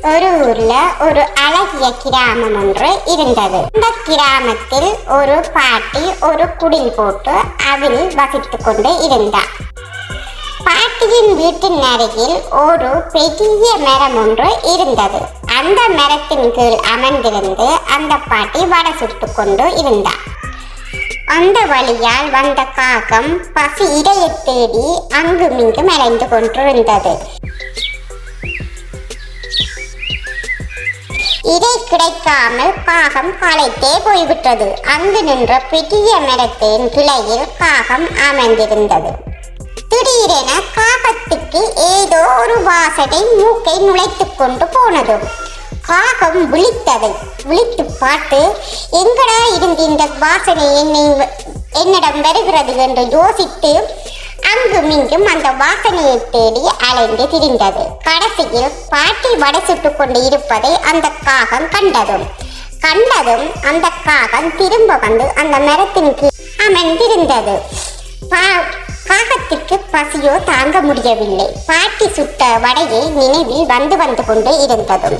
ஒரு ஊர்ல ஒரு அழகிய கிராமம் ஒன்று இருந்தது. இந்த கிராமத்தில் ஒரு பாட்டி ஒரு குடில் போட்டு அதில் வசித்து கொண்டு இருந்தார் பாட்டியின் வீட்டின் அருகில் ஒரு பெரிய மரம் ஒன்று இருந்தது. அந்த மரத்தின் கீழ் அமர்ந்திருந்து அந்த பாட்டி வடை சுட்டு கொண்டு இருந்தார் அந்த வழியால் வந்த காகம் பசி இடையை தேடி அங்குமிங்கும் அலைந்து கொண்டிருந்தது. இதை கிடைக்காமல் காகம் களைத்தே போய்விட்டது. அங்கு நின்ற பெரிய மரத்தின் கிளையில் காகம் அமர்ந்திருந்தது. திடீரென காகத்துக்கு ஏதோ ஒரு வாசனை மூக்கை நுழைத்து கொண்டு போனது. காகம் விழித்ததை விழித்து பார்த்து எங்கடா இருந்து இந்த வாசனை என்னை என்னிடம் வருகிறது? என்று யோசித்து அங்கும் இங்கும் அந்த வாசனையை தேடி அலைந்து திரிந்தது. கடைசியில் பாட்டி வடை சுட்டுக் கொண்டு இருப்பதை அந்த காகம் கண்டதும் கண்டதும் அந்த காகம் திரும்ப வந்து அந்த மரத்தின் கீழ் அமர்ந்திருந்தது. காகத்திற்கு பசியோ தாங்க முடியவில்லை. பாட்டி சுட்ட வடையை நினைவில் வந்து வந்து கொண்டு இருந்ததும்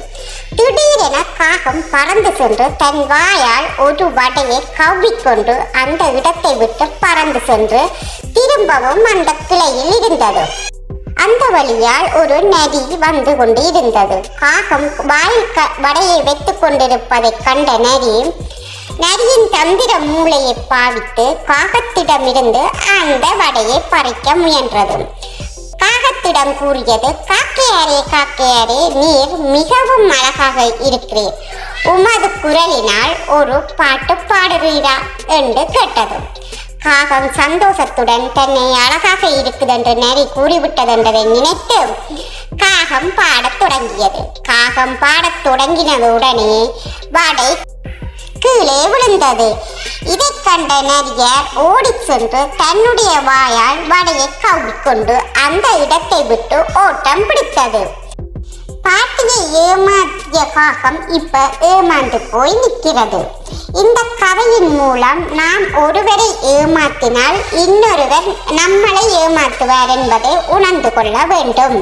திடீரென காகம் பறந்து சென்று தன் வாயால் ஒரு வடையை கவ்விக்கொண்டு அந்த இடத்தை விட்டு பறந்து சென்று திரும்பவும் அந்த கிளையில் இருந்தது. அந்த வழியால் ஒரு நதி வந்து கொண்டு இருந்தது காகம் வாயில் க வடையை வைத்துக் கொண்டிருப்பதைக் கண்ட நரி நரியின் தந்திர மூளையை பாவித்து காகத்திடமிருந்து அந்த வடையை பறிக்க முயன்றது. காகத்திடம் கூறியது காக்கையாரே காக்கையாரே நீர் மிகவும் அழகாக இருக்கிறீர். உமது குரலினால் ஒரு பாட்டு பாடுகிறீரா? என்று கேட்டது. காகம் சந்தோஷத்துடன் தன்னை அழகாக இருக்குதென்று நரி கூறிவிட்டதென்றதை நினைத்து காகம் பாடத் தொடங்கியது. காகம் பாடத் தொடங்கினதுடனே வடை கீழே விழுந்தது. இதைக் கண்ட நரியார் ஓடிச் சென்று தன்னுடைய வாயால் வடையை கவ்விக்கொண்டு அந்த இடத்தை விட்டு ஓட்டம் பிடித்தது. பாட்டியை ஏமாற்றிய காகம் இப்ப ஏமாந்து போய் நிற்கிறது. இந்த கதையின் மூலம் நாம் ஒருவரை ஏமாற்றினால் இன்னொருவர் நம்மளை ஏமாற்றுவார் என்பதை உணர்ந்து கொள்ள வேண்டும்.